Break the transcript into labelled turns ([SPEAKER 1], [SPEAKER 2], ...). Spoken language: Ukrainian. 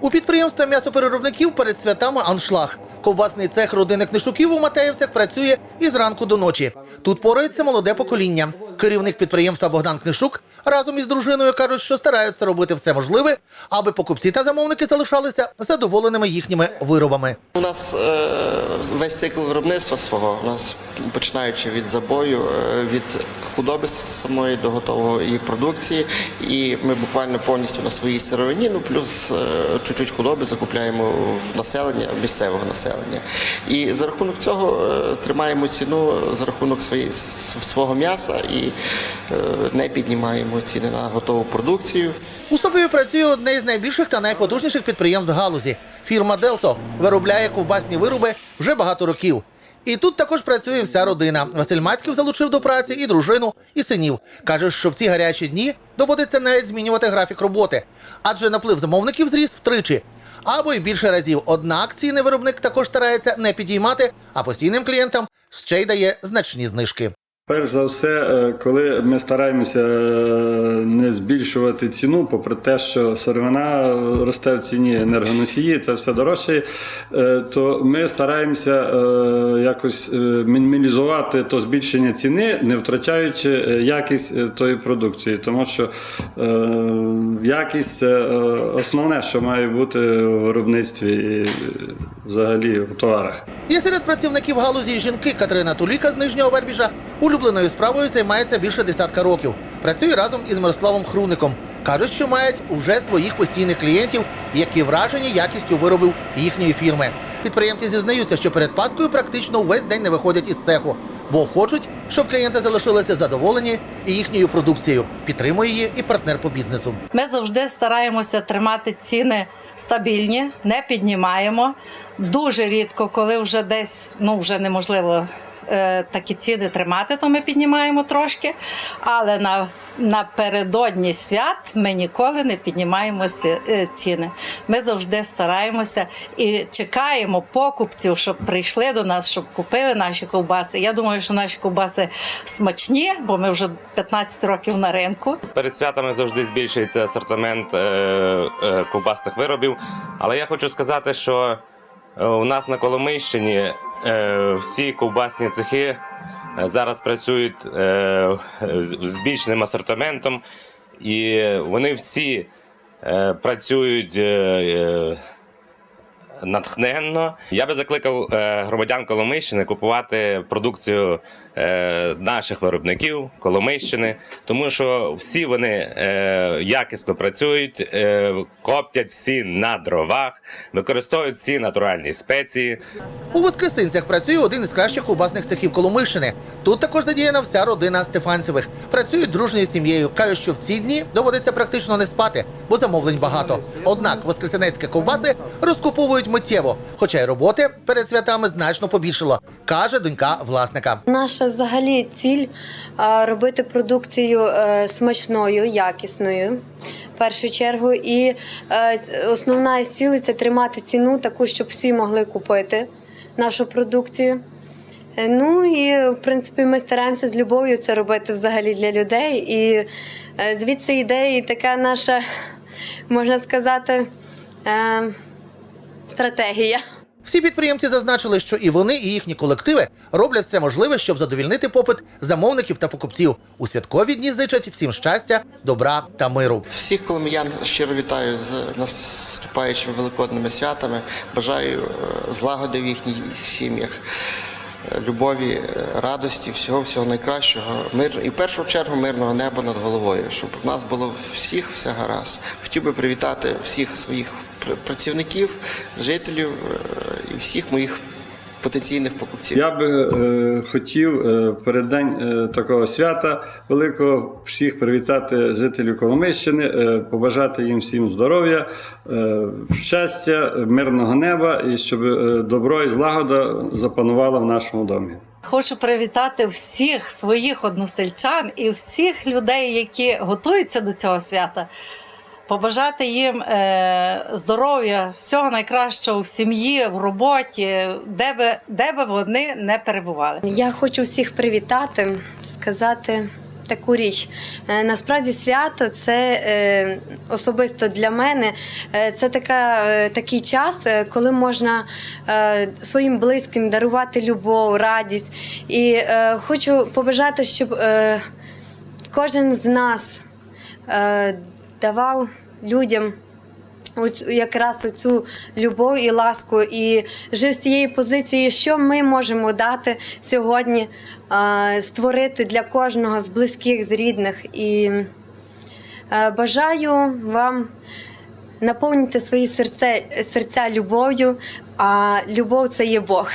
[SPEAKER 1] У підприємства м'ясопереробників перед святами аншлаг. Ковбасний цех родини Книшуків у Матеївцях працює із ранку до ночі. Тут порається молоде покоління. Керівник підприємства Богдан Книшук разом із дружиною кажуть, що стараються робити все можливе, аби покупці та замовники залишалися задоволеними їхніми виробами.
[SPEAKER 2] У нас е, весь цикл виробництва свого, у нас починаючи від забою, е, від худоби самої до готової продукції, і ми буквально повністю на своїй сировині, ну плюс е, чуть-чуть худоби закупляємо в населення, місцевого населення. І за рахунок цього е, тримаємо ціну за рахунок своєї, свого м'яса і е, не піднімаємо ціни на готову продукцію.
[SPEAKER 1] У Собові працює одне із найбільших та найпотужніших підприємств галузі. Фірма Делсо виробляє ковбасні вироби вже багато років. І тут також працює вся родина. Василь Мацьків залучив до праці і дружину, і синів. Каже, що в ці гарячі дні доводиться навіть змінювати графік роботи, адже наплив замовників зріс втричі. Або й більше разів. Однак ціни виробник також старається не підіймати, а постійним клієнтам ще й дає значні знижки.
[SPEAKER 3] Перш за все, е, коли ми стараємося е, не збільшувати ціну, попри те, що сировина росте в ціні енергоносії, це все дорожче, е, то ми стараємося якось мінімізувати то збільшення ціни, не втрачаючи якість тої продукції. Тому що якість це основне, що має бути в виробництві взагалі в товарах.
[SPEAKER 1] Є серед працівників галузі жінки Катерина Туліка з Нижнього Вербіжа улюбленою справою займається більше десятка років. Працює разом із Мирославом Хруником. Кажуть, що мають вже своїх постійних клієнтів, які вражені якістю виробів їхньої фірми. Підприємці зізнаються, що перед Паскою практично увесь день не виходять із цеху, бо хочуть, щоб клієнти залишилися задоволені і їхньою продукцією. Підтримує її і партнер по бізнесу.
[SPEAKER 4] Ми завжди стараємося тримати ціни стабільні, не піднімаємо. Дуже рідко, коли вже десь ну вже неможливо такі ціни тримати, то ми піднімаємо трошки. Але на напередодні свят ми ніколи не піднімаємо е, ціни. Ми завжди стараємося і чекаємо покупців, щоб прийшли до нас, щоб купили наші ковбаси. Я думаю, що наші ковбаси смачні, бо ми вже 15 років на ринку.
[SPEAKER 5] Перед святами завжди збільшується асортимент е, е, ковбасних виробів. Але я хочу сказати, що е, у нас на Коломийщині е, всі ковбасні цехи е, зараз працюють е, з бічним асортиментом, і вони всі е, працюють. Натхненно я би закликав е, громадян Коломийщини купувати продукцію е, наших виробників Коломийщини, тому що всі вони е, якісно працюють, коптять всі на дровах, використовують всі натуральні спеції.
[SPEAKER 1] У Воскресинцях працює один із кращих ковбасних цехів Коломийщини. Тут також задіяна вся родина Стефанцевих. Працюють дружньою сім'єю. Кажуть, що в ці дні доводиться практично не спати, бо замовлень багато. Однак воскресенецькі ковбаси розкуповують миттєво, хоча й роботи перед святами значно побільшило, каже донька власника.
[SPEAKER 6] Наша взагалі ціль робити продукцію е, смачною, якісною. В першу чергу, і е, основна із це тримати ціну таку, щоб всі могли купити нашу продукцію. Е, Ну і в принципі ми стараємося з любов'ю це робити взагалі для людей. І е, звідси йде і така наша, можна сказати, е, стратегія.
[SPEAKER 1] Всі підприємці зазначили, що і вони, і їхні колективи роблять все можливе, щоб задовільнити попит замовників та покупців. У святкові дні зичать всім щастя, добра та миру.
[SPEAKER 2] Всіх коломиян щиро вітаю з наступаючими великодними святами. Бажаю злагоди в їхніх сім'ях, любові, е, радості, всього всього найкращого. Мир і в першу чергу мирного неба над головою, щоб у нас було всіх все гаразд. Хотів би привітати всіх своїх працівників, жителів е, і всіх моїх потенційних покупців.
[SPEAKER 3] Я би е, хотів е, перед день е, такого свята великого всіх привітати жителів Коломийщини, е, побажати їм всім здоров'я, е, щастя, мирного неба і щоб е, добро і злагода запанувала в нашому домі.
[SPEAKER 4] Хочу привітати всіх своїх односельчан і всіх людей, які готуються до цього свята. Побажати їм е, здоров'я, всього найкращого в сім'ї, в роботі, де би, де би вони не перебували.
[SPEAKER 6] Я хочу всіх привітати, сказати таку річ. Е, Насправді свято це е, особисто для мене. Це така, такий час, коли можна своїм близьким дарувати любов, радість. І хочу побажати, щоб кожен з нас давав людям якраз оцю любов і ласку, і жив з цієї позиції, що ми можемо дати сьогодні, створити для кожного з близьких, з рідних. І бажаю вам наповнити свої серця, серця любов'ю, а любов це є Бог.